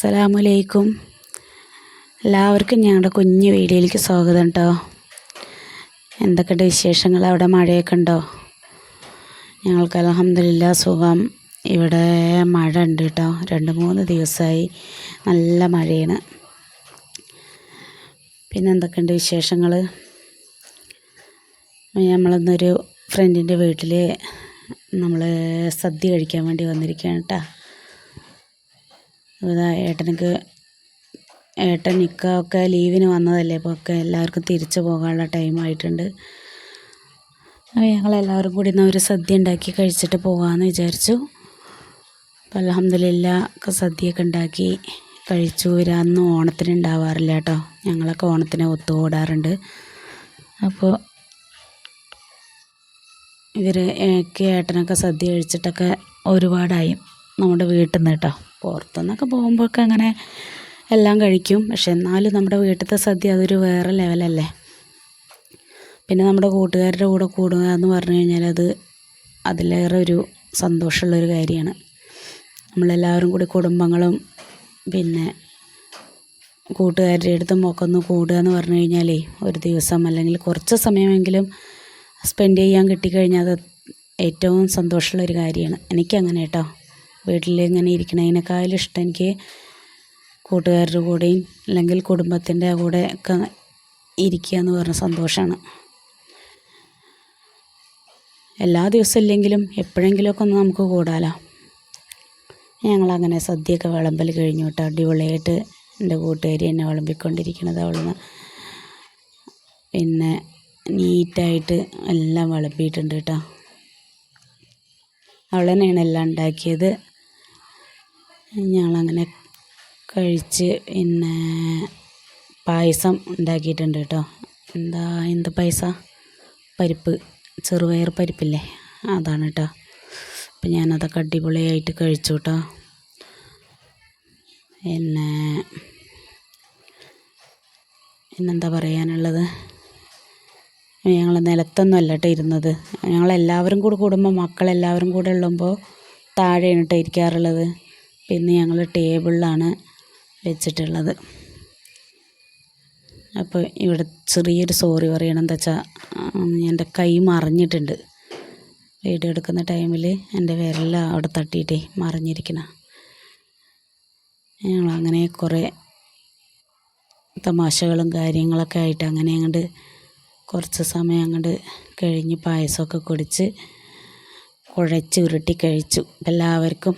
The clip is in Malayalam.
അസ്സലാമലൈക്കും എല്ലാവർക്കും ഞങ്ങളുടെ കുഞ്ഞു വീഡിയോയിലേക്ക് സ്വാഗതം കേട്ടോ എന്തൊക്കെയുണ്ട് വിശേഷങ്ങൾ? അവിടെ മഴയൊക്കെ ഉണ്ടോ? ഞങ്ങൾക്ക് അലഹമില്ല സുഖം. ഇവിടെ മഴ ഉണ്ട് കേട്ടോ രണ്ട് മൂന്ന് ദിവസമായി നല്ല മഴയാണ്. പിന്നെ എന്തൊക്കെയുണ്ട് വിശേഷങ്ങൾ? നമ്മളിന്നൊരു ഫ്രണ്ടിന്റെ വീട്ടിൽ നമ്മൾ സദ്യ കഴിക്കാൻ വേണ്ടി വന്നിരിക്കുകയാണ് കേട്ടോ ഏട്ടനക്ക് ഏട്ടൻ ഇക്കൊക്കെ ലീവിന് വന്നതല്ലേ അപ്പോൾ ഒക്കെ എല്ലാവർക്കും തിരിച്ചു പോകാനുള്ള ടൈമായിട്ടുണ്ട് അപ്പോൾ ഞങ്ങളെല്ലാവരും കൂടി ഇന്ന് ഒരു സദ്യ ഉണ്ടാക്കി കഴിച്ചിട്ട് പോകാമെന്ന് വിചാരിച്ചു. അപ്പോൾ അലഹമ്മദില്ല ഒക്കെ സദ്യയൊക്കെ ഉണ്ടാക്കി കഴിച്ചു. വരാമെന്ന് ഓണത്തിന് ഉണ്ടാവാറില്ല കേട്ടോ. ഞങ്ങളൊക്കെ ഓണത്തിന് ഒത്തുകൂടാറുണ്ട്. അപ്പോൾ ഇവർ ഏട്ടനൊക്കെ സദ്യ കഴിച്ചിട്ടൊക്കെ ഒരുപാടായി നമ്മുടെ വീട്ടിൽ നിന്ന് കേട്ടോ. പുറത്തുനിന്നൊക്കെ പോകുമ്പോഴൊക്കെ അങ്ങനെ എല്ലാം കഴിക്കും. പക്ഷെ എന്നാലും നമ്മുടെ വീട്ടിലത്തെ സദ്യ അതൊരു വേറെ ലെവലല്ലേ. പിന്നെ നമ്മുടെ കൂട്ടുകാരുടെ കൂടെ കൂടുക എന്ന് പറഞ്ഞു കഴിഞ്ഞാൽ അത് അതിലേറെ ഒരു സന്തോഷമുള്ളൊരു കാര്യമാണ്. നമ്മളെല്ലാവരും കൂടി കുടുംബങ്ങളും പിന്നെ കൂട്ടുകാരുടെ അടുത്തും ഒക്കെ ഒന്ന് കൂടുക എന്ന് പറഞ്ഞു കഴിഞ്ഞാലേ ഒരു ദിവസം അല്ലെങ്കിൽ കുറച്ച് സമയമെങ്കിലും സ്പെൻഡ് ചെയ്യാൻ കിട്ടിക്കഴിഞ്ഞാൽ അത് ഏറ്റവും സന്തോഷമുള്ളൊരു കാര്യമാണ്. എനിക്കങ്ങനെ കേട്ടോ. വീട്ടിൽ ഇങ്ങനെ ഇരിക്കണതിനേക്കാളും ഇഷ്ടം. എനിക്ക് കൂട്ടുകാരുടെ കൂടെയും അല്ലെങ്കിൽ കുടുംബത്തിന്റെ കൂടെ ഒക്കെ ഇരിക്കുക എന്ന് പറഞ്ഞ സന്തോഷമാണ് എല്ലാ ദിവസവും ഇല്ലെങ്കിലും എപ്പോഴെങ്കിലുമൊക്കെ ഒന്ന് നമുക്ക് കൂടാലോ. ഞങ്ങളങ്ങനെ സദ്യയൊക്കെ വിളമ്പൽ കഴിഞ്ഞു കേട്ടോ. അടിപൊളിയായിട്ട് എന്റെ കൂട്ടുകാരി എന്നെ വിളമ്പിക്കൊണ്ടിരിക്കണത് അവളെന്ന് പിന്നെ നീറ്റായിട്ട് എല്ലാം വിളമ്പിയിട്ടുണ്ട് കേട്ടോ. അവൾ തന്നെയാണ് എല്ലാം ഉണ്ടാക്കിയത്. ഞങ്ങളങ്ങനെ കഴിച്ച് പിന്നെ പായസം ഉണ്ടാക്കിയിട്ടുണ്ട് കേട്ടോ. എന്താ എന്ത് പായസം? പരിപ്പ് ചെറുപയർ പരിപ്പില്ലേ? അതാണ് കേട്ടോ. അപ്പം ഞാനതൊക്കെ അടിപൊളിയായിട്ട് കഴിച്ചു കേട്ടോ. പിന്നെ പിന്നെന്താ പറയാനുള്ളത്? ഞങ്ങൾ നിലത്തൊന്നും അല്ല കേട്ടോ ഇരുന്നത്. ഞങ്ങളെല്ലാവരും കൂടെ കൂടുമ്പോൾ മക്കളെല്ലാവരും കൂടെ ഉള്ളുമ്പോൾ താഴെയാണ് കേട്ടോ ഇരിക്കാറുള്ളത്. പിന്നെ ഞങ്ങൾ ടേബിളിലാണ് വെച്ചിട്ടുള്ളത്. അപ്പോൾ ഇവിടെ ചെറിയൊരു സോറി പറയണം. എന്താ വെച്ചാൽ എന്റെ കൈ മറിഞ്ഞിട്ടുണ്ട്. വീഡിയോ എടുക്കുന്ന ടൈമിൽ എന്റെ വിരല അവിടെ തട്ടിയിട്ടേ മറിഞ്ഞിരിക്കണം. ഞങ്ങൾ അങ്ങനെ കുറേ തമാശകളും കാര്യങ്ങളൊക്കെ ആയിട്ട് അങ്ങനെ അങ്ങോട്ട് കുറച്ച് സമയം അങ്ങോട്ട് കഴിഞ്ഞ് പായസമൊക്കെ കുടിച്ച് കുഴച്ച് ഉരുട്ടി കഴിച്ചു. എല്ലാവർക്കും